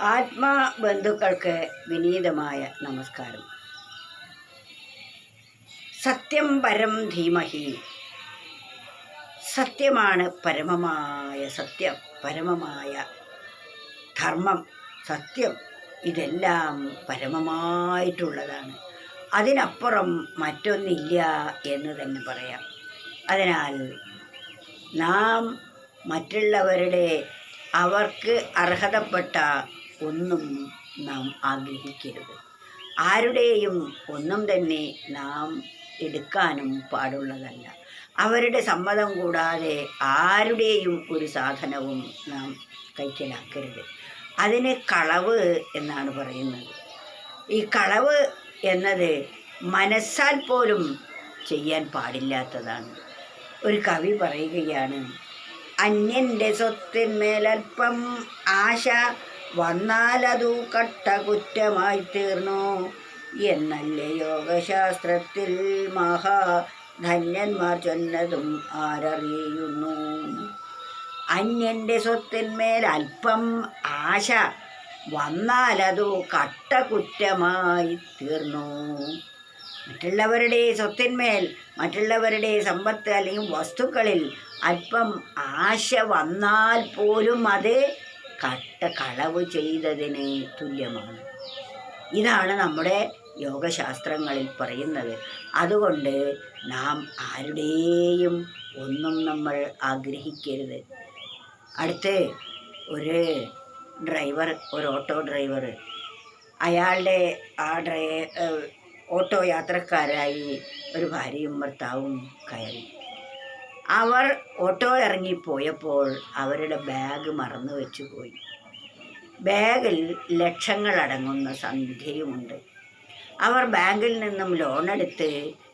ആത്മാബന്ധുക്കൾക്ക് വിനീതമായ നമസ്കാരം. സത്യം പരം ധീമഹി. സത്യമാണ് പരമമായ സത്യം പരമമായ ധർമ്മം. സത്യം ഇതെല്ലാം പരമമായിട്ടുള്ളതാണ്. അതിനപ്പുറം മറ്റൊന്നില്ല എന്ന് തന്നെ പറയാം. അതിനാൽ നാം മറ്റുള്ളവരുടെ അവർക്ക് അർഹതപ്പെട്ട ഒന്നും നാം ആഗ്രഹിക്കരുത്. ആരുടെയും ഒന്നും തന്നെ നാം എടുക്കാനും പാടുള്ളതല്ല. അവരുടെ സമ്മതം കൂടാതെ ആരുടെയും ഒരു സാധനവും നാം കൈക്കലാക്കരുത്. അതിന് കളവ് എന്നാണ് പറയുന്നത്. ഈ കളവ് എന്നത് മനസ്സാൽ പോലും ചെയ്യാൻ പാടില്ലാത്തതാണ്. ഒരു കവി പറയുകയാണ് അന്യന്റെ സ്വത്തിന്മേലൽപ്പം ആശ വന്നാലതു കട്ട കുറ്റമായി തീർന്നു. എന്നല്ലേ യോഗശാസ്ത്രത്തിൽ മഹാ ധന്യന്മാർ ചൊന്നതും ആരറിയുന്നു? അന്യന്റെ സ്വത്തിന്മേൽ അല്പം ആശ വന്നാലതു കട്ട കുറ്റമായി തീർന്നു. മറ്റുള്ളവരുടെ സ്വത്തിന്മേൽ മറ്റുള്ളവരുടെ സമ്പത്ത് അല്ലെങ്കിൽ വസ്തുക്കളിൽ അല്പം ആശ വന്നാൽ പോലും അത് കട്ട കളവ് ചെയ്തതിന് തുല്യമാണ്. ഇതാണ് നമ്മുടെ യോഗശാസ്ത്രങ്ങളിൽ പറയുന്നത്. അതുകൊണ്ട് നാം ആരുടെയും ഒന്നും നമ്മൾ ആഗ്രഹിക്കരുത്. അടുത്ത് ഒരു ഡ്രൈവർ ഒരു ഓട്ടോ ഡ്രൈവർ. അയാളുടെ ആ ഡ്രൈ ഓട്ടോ യാത്രക്കാരായി ഒരു ഭാര്യയും ഭർത്താവും കയറി. അവർ ഓട്ടോ ഇറങ്ങിപ്പോയപ്പോൾ അവരുടെ ബാഗ് മറന്നു വെച്ചു പോയി ബാഗിൽ ലക്ഷങ്ങളടങ്ങുന്ന സന്ധ്യയുമുണ്ട്. അവർ ബാങ്കിൽ നിന്നും ലോണെടുത്ത്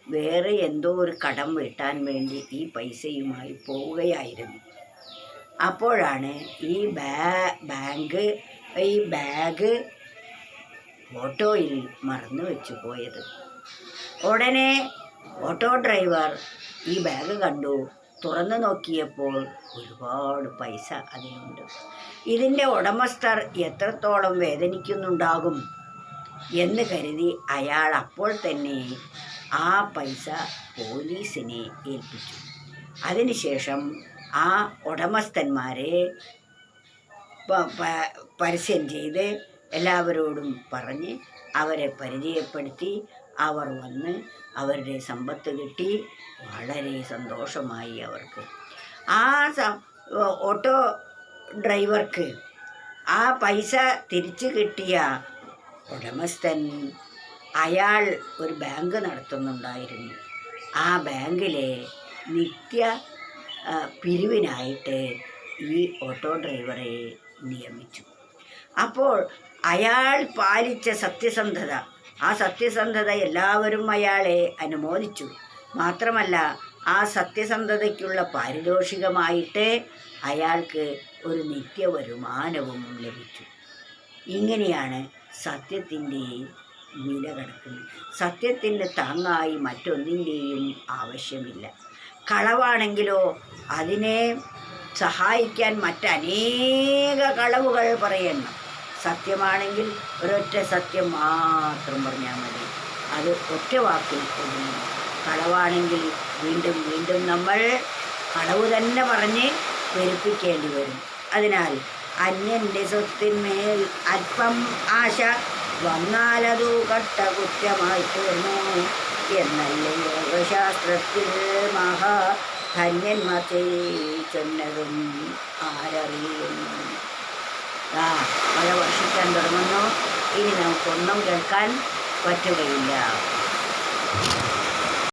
വേറെ എന്തോ ഒരു കടം വീട്ടാൻ വേണ്ടി ഈ പൈസയുമായി പോവുകയായിരുന്നു. അപ്പോഴാണ് ഈ ബാ ബാങ്ക് ഈ ബാഗ് ഓട്ടോയിൽ മറന്നു വെച്ചു പോയത് ഉടനെ ഓട്ടോ ഡ്രൈവർ ഈ ബാഗ് കണ്ടു. തുറന്നു നോക്കിയപ്പോൾ ഒരുപാട് പൈസ അതിലുണ്ട് ഇതിന്റെ ഉടമസ്ഥർ എത്രത്തോളം വേദനിക്കുന്നുണ്ടാകും എന്ന് കരുതി അയാൾ അപ്പോൾ തന്നെ ആ പൈസ പോലീസിനെ ഏൽപ്പിച്ചു. അതിനുശേഷം ആ ഉടമസ്ഥന്മാരെ പരസ്യം ചെയ്ത് എല്ലാവരോടും പറഞ്ഞ് അവരെ പരിചയപ്പെടുത്തി അവർ വന്ന് അവരുടെ സമ്പത്ത് കിട്ടി. വളരെ സന്തോഷമായി അവർക്ക്. ആ ഓട്ടോ ഡ്രൈവർക്ക് ആ പൈസ തിരിച്ചു കിട്ടിയ ഉടമസ്ഥൻ അയാൾ ഒരു ബാങ്ക് നടത്തുന്നുണ്ടായിരുന്നു. ആ ബാങ്കിലെ നിത്യ പിരിവിനായിട്ട് ഈ ഓട്ടോ ഡ്രൈവറെ നിയമിച്ചു. അപ്പോൾ അയാൾ പാലിച്ച സത്യസന്ധത ആ സത്യസന്ധത എല്ലാവരും അയാളെ അനുമോദിച്ചു. മാത്രമല്ല ആ സത്യസന്ധതയ്ക്കുള്ള പാരിതോഷികമായിട്ട് അയാൾക്ക് ഒരു നിത്യ വരുമാനവും ലഭിച്ചു. ഇങ്ങനെയാണ് സത്യത്തിന്റെ വില കിടക്കുന്നത് സത്യത്തിന് താങ്ങായി മറ്റൊന്നിന്റെയും ആവശ്യമില്ല. കളവാണെങ്കിലോ അതിനെ സഹായിക്കാൻ മറ്റനേക കളവുകൾ പറയണം. സത്യമാണെങ്കിൽ ഒരൊറ്റ സത്യം മാത്രം പറഞ്ഞാൽ മതി. അത് ഒറ്റ വാക്കിൽ ഒതുങ്ങും. കളവാണെങ്കിൽ വീണ്ടും വീണ്ടും നമ്മൾ കളവ് തന്നെ പറഞ്ഞ് പെരുപ്പിക്കേണ്ടി വരും. അതിനാൽ അന്യന്റെ സ്വത്തിന്മേൽ അല്പം ആശ വന്നാലതു കട്ട കുറ്റമായി തീർന്നു എന്നല്ലേ യോഗശാസ്ത്രത്തിൽ മഹാ ധന്യന്മാർ ചെന്നതും ആരറിയുന്നു. ആ വർഷിക്കാൻ തുടങ്ങുന്നു ഇനി നമുക്കൊന്നും കേൾക്കാൻ പറ്റുകയില്ല.